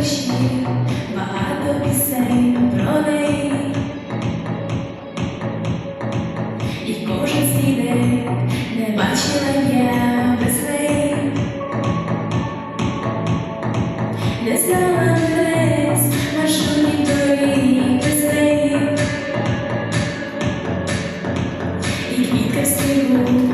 душі, багато пісень про неї. І кожен свій день не бачила я без. Не знала десь без неї. І квітка в снігу,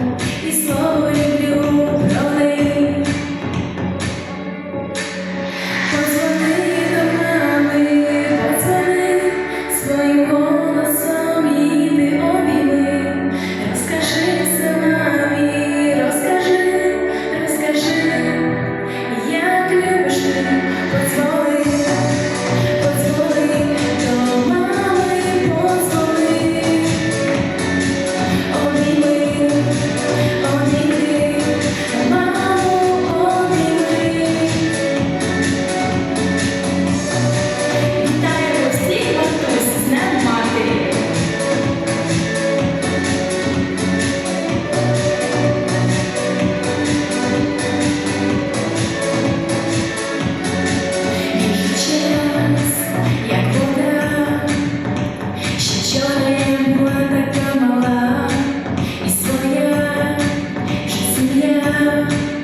Yeah.